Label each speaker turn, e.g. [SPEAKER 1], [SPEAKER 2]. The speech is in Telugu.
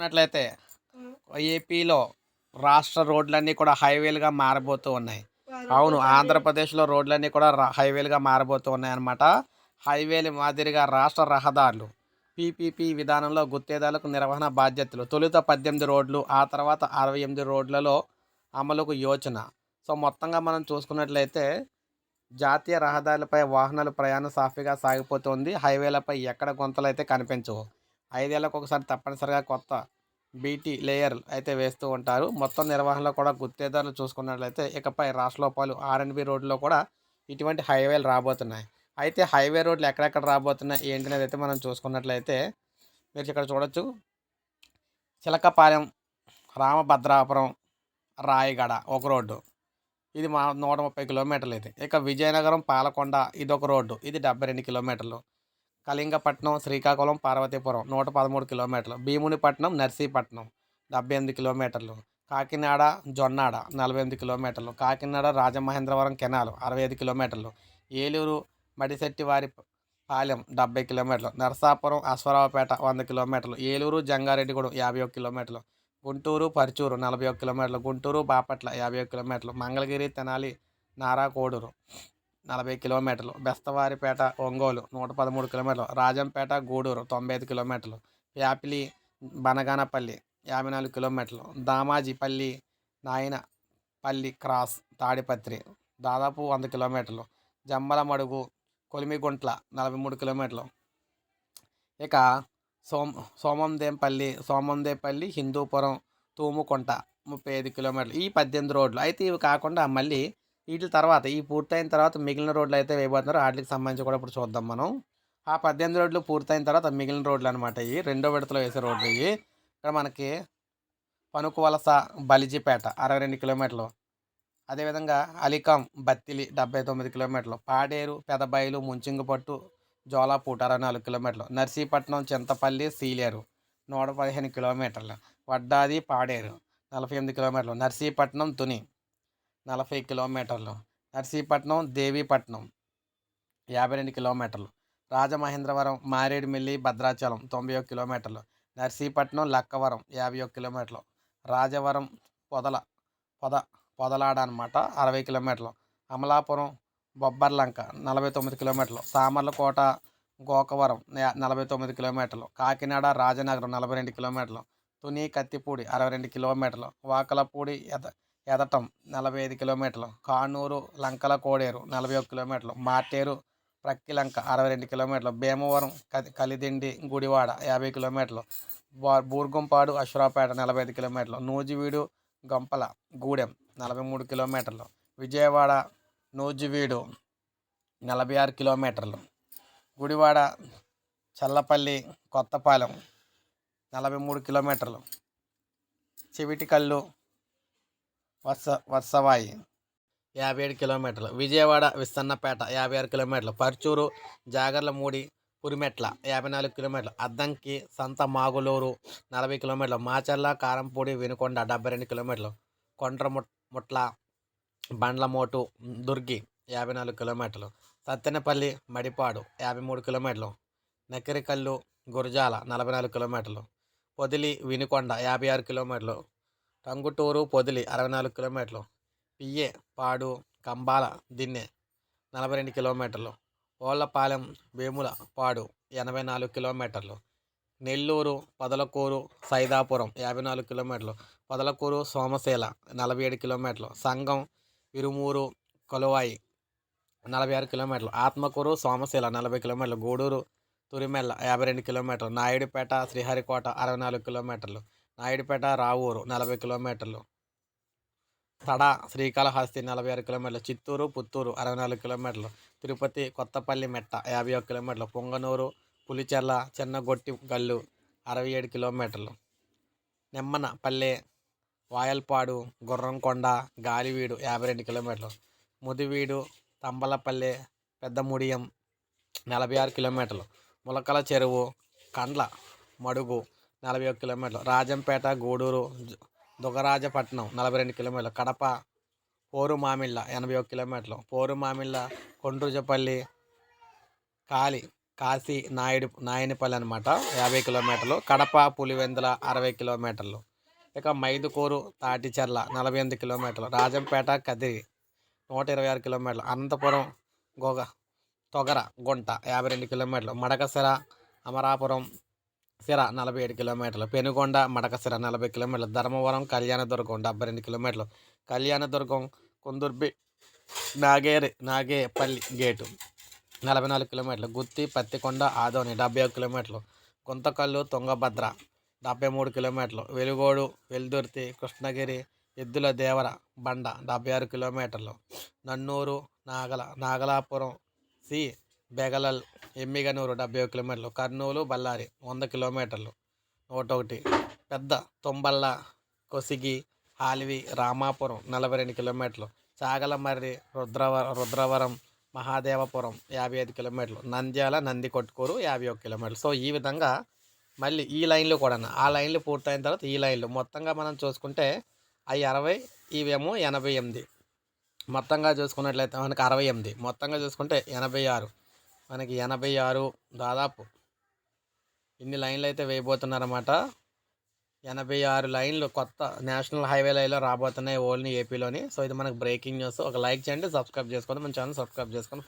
[SPEAKER 1] చూసుకున్నట్లయితే ఏపీలో రాష్ట్ర రోడ్లన్నీ కూడా హైవేలుగా మారబోతూ ఉన్నాయి. అవును ఆంధ్రప్రదేశ్లో రోడ్లన్నీ కూడా హైవేలుగా మారబోతూ ఉన్నాయి అన్నమాట హైవేలు మాదిరిగా రాష్ట్ర రహదారులు పీపీపీ విధానంలో గుత్తేదారులకు నిర్వహణ బాధ్యతలు. తొలుత పద్దెనిమిది రోడ్లు ఆ తర్వాత అరవై ఎనిమిది రోడ్లలో అమలుకు యోచన. సో మొత్తంగా మనం చూసుకున్నట్లయితే జాతీయ రహదారులపై వాహనాలు ప్రయాణం సాఫీగా సాగిపోతుంది. హైవేలపై ఎక్కడ గుంతలు అయితే కనిపించవు. ఐదేళ్ళకు ఒకసారి తప్పనిసరిగా కొత్త బీటీ లేయర్ అయితే వేస్తూ ఉంటారు. మొత్తం నిర్వహణలో కూడా గుత్తేదారులు చూసుకున్నట్లయితే ఇకపై రాష్ట్రలోపాలు ఆర్ఎండ్బి రోడ్లో కూడా ఇటువంటి హైవేలు రాబోతున్నాయి. అయితే హైవే రోడ్లు ఎక్కడెక్కడ రాబోతున్నాయి ఏంటి అనేది అయితే మనం చూసుకున్నట్లయితే మీరు ఇక్కడ చూడొచ్చు. చిలకపాలెం రామభద్రాపురం రాయగడ ఒక రోడ్డు. ఇది మా నూట ముప్పై కిలోమీటర్లు ఇది. ఇక విజయనగరం పాలకొండ ఇది ఒక రోడ్డు. ఇది డెబ్బై రెండు కిలోమీటర్లు. కళింగపట్నం శ్రీకాకుళం పార్వతీపురం నూట పదమూడు కిలోమీటర్లు. భీమునిపట్నం నర్సీపట్నం డెబ్బై ఎనిమిది కిలోమీటర్లు. కాకినాడ జొన్నాడ నలభై ఎనిమిది కిలోమీటర్లు. కాకినాడ రాజమహేంద్రవరం కెనాల్ అరవై ఐదు కిలోమీటర్లు. ఏలూరు మడిశెట్టివారి పాలెం డెబ్బై కిలోమీటర్లు. నరసాపురం అశ్వరావుపేట వంద కిలోమీటర్లు. ఏలూరు జంగారెడ్డిగూడెం యాభై ఒక కిలోమీటర్లు. గుంటూరు పరుచూరు నలభై ఒక కిలోమీటర్లు. గుంటూరు బాపట్ల యాభై ఒక కిలోమీటర్లు. మంగళగిరి తెనాలి నారా కోడూరు. నలభై కిలోమీటర్లు. బెస్తవారిపేట ఒంగోలు నూట పదమూడు కిలోమీటర్లు. రాజంపేట గూడూరు తొంభై ఐదు కిలోమీటర్లు. యాపిలి బనగానపల్లి యాభై నాలుగు కిలోమీటర్లు. దామాజీపల్లి నాయనపల్లి క్రాస్ తాడిపత్రి దాదాపు వంద కిలోమీటర్లు. జమ్మలమడుగు కొలిమిగుంట్ల నలభై మూడు కిలోమీటర్లు. ఇక సోమ సోమందేంపల్లి సోమందేపల్లి హిందూపురం తూముకుంట ముప్పై ఐదు కిలోమీటర్లు. ఈ పద్దెనిమిది రోడ్లు. అయితే ఇవి కాకుండా మళ్ళీ వీటి తర్వాత ఈ పూర్తయిన తర్వాత మిగిలిన రోడ్లు అయితే వేయబోతున్నారు. వాటికి సంబంధించి కూడా ఇప్పుడు చూద్దాం మనం. ఆ పద్దెనిమిది రోడ్లు పూర్తయిన తర్వాత మిగిలిన రోడ్లు అనమాట ఇవి. రెండో విడతలో వేసే రోడ్లు ఇవి. ఇక్కడ మనకి పనుకు వలస బలిజిపేట అరవై రెండు కిలోమీటర్లు. అదేవిధంగా అలికాం బత్తిలి డెబ్బై తొమ్మిది కిలోమీటర్లు. పాడేరు పెదబయలు ముంచింగపట్టు జోలాపూట అరవై నాలుగు కిలోమీటర్లు. నర్సీపట్నం చింతపల్లి సీలేరు నూట పదిహేను కిలోమీటర్లు. వడ్డాది పాడేరు నలభై ఎనిమిది కిలోమీటర్లు. నర్సీపట్నం తుని నలభై కిలోమీటర్లు. నర్సీపట్నం దేవీపట్నం యాభై రెండు కిలోమీటర్లు. రాజమహేంద్రవరం మారేడుమిల్లి భద్రాచలం తొంభై ఒక కిలోమీటర్లు. నర్సీపట్నం లక్కవరం యాభై ఒక కిలోమీటర్లు. రాజవరం పొదల పొద పొదలాడ అనమాట అరవై కిలోమీటర్లు. అమలాపురం బొబ్బర్లంక నలభై తొమ్మిది కిలోమీటర్లు. సామర్లకోట గోకవరం నలభై తొమ్మిది కిలోమీటర్లు. కాకినాడ రాజనగరం నలభై రెండు కిలోమీటర్లు. తుని కత్తిపూడి అరవై రెండు కిలోమీటర్లు. వాకలపూడి ఎద ఎదటం నలభై ఐదు కిలోమీటర్లు. కానూరు లంకల కోడేరు నలభై ఒక కిలోమీటర్లు. మాటేరు ప్రక్కిలంక అరవై రెండు కిలోమీటర్లు. భీమవరం కది కలిదిండి గుడివాడ యాభై కిలోమీటర్లు. బూర్గంపాడు బూర్గుంపాడు అశ్వరాపేట నలభై ఐదు కిలోమీటర్లు. నూజివీడు గంపల గూడెం నలభై మూడు కిలోమీటర్లు. విజయవాడ నూజివీడు నలభై ఆరు కిలోమీటర్లు. గుడివాడ చల్లపల్లి కొత్తపాలెం నలభై మూడు కిలోమీటర్లు. చెవిటికల్లు వర్ష వర్షవాయి యాభై ఏడు కిలోమీటర్లు. విజయవాడ విస్తన్నపేట యాభై ఆరు కిలోమీటర్లు. పర్చూరు జాగర్లమూడి పురిమెట్ల యాభై నాలుగు కిలోమీటర్లు. అద్దంకి సంత మాగులూరు నలభై కిలోమీటర్లు. మాచర్ల కారంపూడి వినుకొండ డెబ్బై రెండు కిలోమీటర్లు. కొండ్రముట్ ముట్ల బండ్లమోటు దుర్గి యాభై నాలుగు కిలోమీటర్లు. సత్తెనపల్లి మడిపాడు యాభై మూడు కిలోమీటర్లు. నకిరికల్లు గురజాల నలభై నాలుగు కిలోమీటర్లు. పొదిలి వినుకొండ యాభై ఆరు కిలోమీటర్లు. టంగుటూరు పొదిలి అరవై నాలుగు కిలోమీటర్లు. పియ్యే పాడు కంబాల దిన్నె నలభై రెండు కిలోమీటర్లు. ఓళ్ళపాలెం వేముల పాడు ఎనభై నాలుగు కిలోమీటర్లు. నెల్లూరు పొదలకూరు సైదాపురం యాభై నాలుగు కిలోమీటర్లు. పొదలకూరు సోమశీల నలభై ఏడు కిలోమీటర్లు. సంగం ఇరుమూరు కొలువాయి నలభై ఆరు కిలోమీటర్లు. ఆత్మకూరు సోమశీల నలభై కిలోమీటర్లు. గూడూరు తురిమెల్ల యాభై రెండు కిలోమీటర్లు. నాయుడుపేట శ్రీహరికోట అరవై నాలుగు కిలోమీటర్లు. నాయుడుపేట రావూరు నలభై కిలోమీటర్లు. తడ శ్రీకాళహస్తి నలభై ఆరు కిలోమీటర్లు. చిత్తూరు పుత్తూరు అరవై నాలుగు కిలోమీటర్లు. తిరుపతి కొత్తపల్లి మెట్ట యాభై ఒక కిలోమీటర్లు. పొంగనూరు పులిచెర్ల చిన్నగొట్టి గల్లు అరవై ఏడు కిలోమీటర్లు. నిమ్మనపల్లె వాయల్పాడు గుర్రంకొండ గాలివీడు యాభై రెండు కిలోమీటర్లు. ముదివీడు తంబలపల్లె పెద్దముడియం నలభై ఆరు కిలోమీటర్లు. ములకల చెరువు కండ్ల మడుగు నలభై ఒక కిలోమీటర్లు. రాజంపేట గూడూరు దుగరాజపట్నం నలభై రెండు కిలోమీటర్లు. కడప పోరు మామిళ్ళ ఎనభై ఒక కిలోమీటర్లు. పోరు మామిళ్ళ కొండ్రుజపల్లి కాలి కాశీ నాయుడు నాయనిపల్లి అనమాట యాభై కిలోమీటర్లు. కడప పులివెందుల అరవై కిలోమీటర్లు. ఇక మైదుకూరు తాటిచెర్ల నలభై ఎనిమిది కిలోమీటర్లు. రాజంపేట కదిరి నూట ఇరవై ఆరు కిలోమీటర్లు. అనంతపురం గోగ తొగర గుంట యాభై రెండు కిలోమీటర్లు. మడకసిర అమరాపురం సిర నలభై ఏడు కిలోమీటర్లు పెనుగొండ మడకసిర నలభై కిలోమీటర్లు ధర్మవరం కళ్యాణదుర్గం డెబ్బై రెండు కిలోమీటర్లు. కళ్యాణదుర్గం కుందుర్బి నాగేరి నాగేపల్లి గేటు నలభై నాలుగు కిలోమీటర్లు. గుత్తి పత్తికొండ ఆదోని డెబ్బై ఒక కిలోమీటర్లు. గుంతకల్లు తుంగభద్ర డెబ్బై మూడు కిలోమీటర్లు. వెలుగోడు వెల్దుర్తి కృష్ణగిరి ఎద్దుల దేవర బండ డెబ్బై ఆరు కిలోమీటర్లు. నన్నూరు నాగల నాగలాపురం సి బెగలల్ ఎమ్మిగనూరు డెబ్బై ఒక కిలోమీటర్లు కర్నూలు బళ్ళారి వంద కిలోమీటర్లు నూట ఒకటి పెద్ద తుంబళ్ళ కొసిగి హాల్వి రామాపురం నలభై రెండు కిలోమీటర్లు చాగలమర్రి రుద్రవరం రుద్రవరం మహాదేవపురం యాభై ఐదు కిలోమీటర్లు నంద్యాల నంది కొట్టుకూరు యాభై ఒక కిలోమీటర్లు. సో ఈ విధంగా మళ్ళీ ఈ లైన్లు కూడా ఆ లైన్లు పూర్తయిన తర్వాత ఈ లైన్లు. మొత్తంగా మనం చూసుకుంటే అవి అరవై ఇవేమో ఎనభై ఎనిమిది. మొత్తంగా చూసుకున్నట్లయితే మనకి అరవై ఎనిమిది. మొత్తంగా చూసుకుంటే ఎనభై ఆరు. మనకి ఎనభై ఆరు దాదాపు. ఇన్ని లైన్లు అయితే వేయబోతున్నారన్నమాట. ఎనభై ఆరు లైన్లు కొత్త నేషనల్ హైవే లైన్లో రాబోతున్నాయి ఓన్లీ ఏపీలోని. సో ఇది మనకు బ్రేకింగ్ న్యూస్. ఒక లైక్ చేయండి సబ్స్క్రైబ్ చేసుకోండి మన ఛానల్ సబ్స్క్రైబ్ చేసుకొని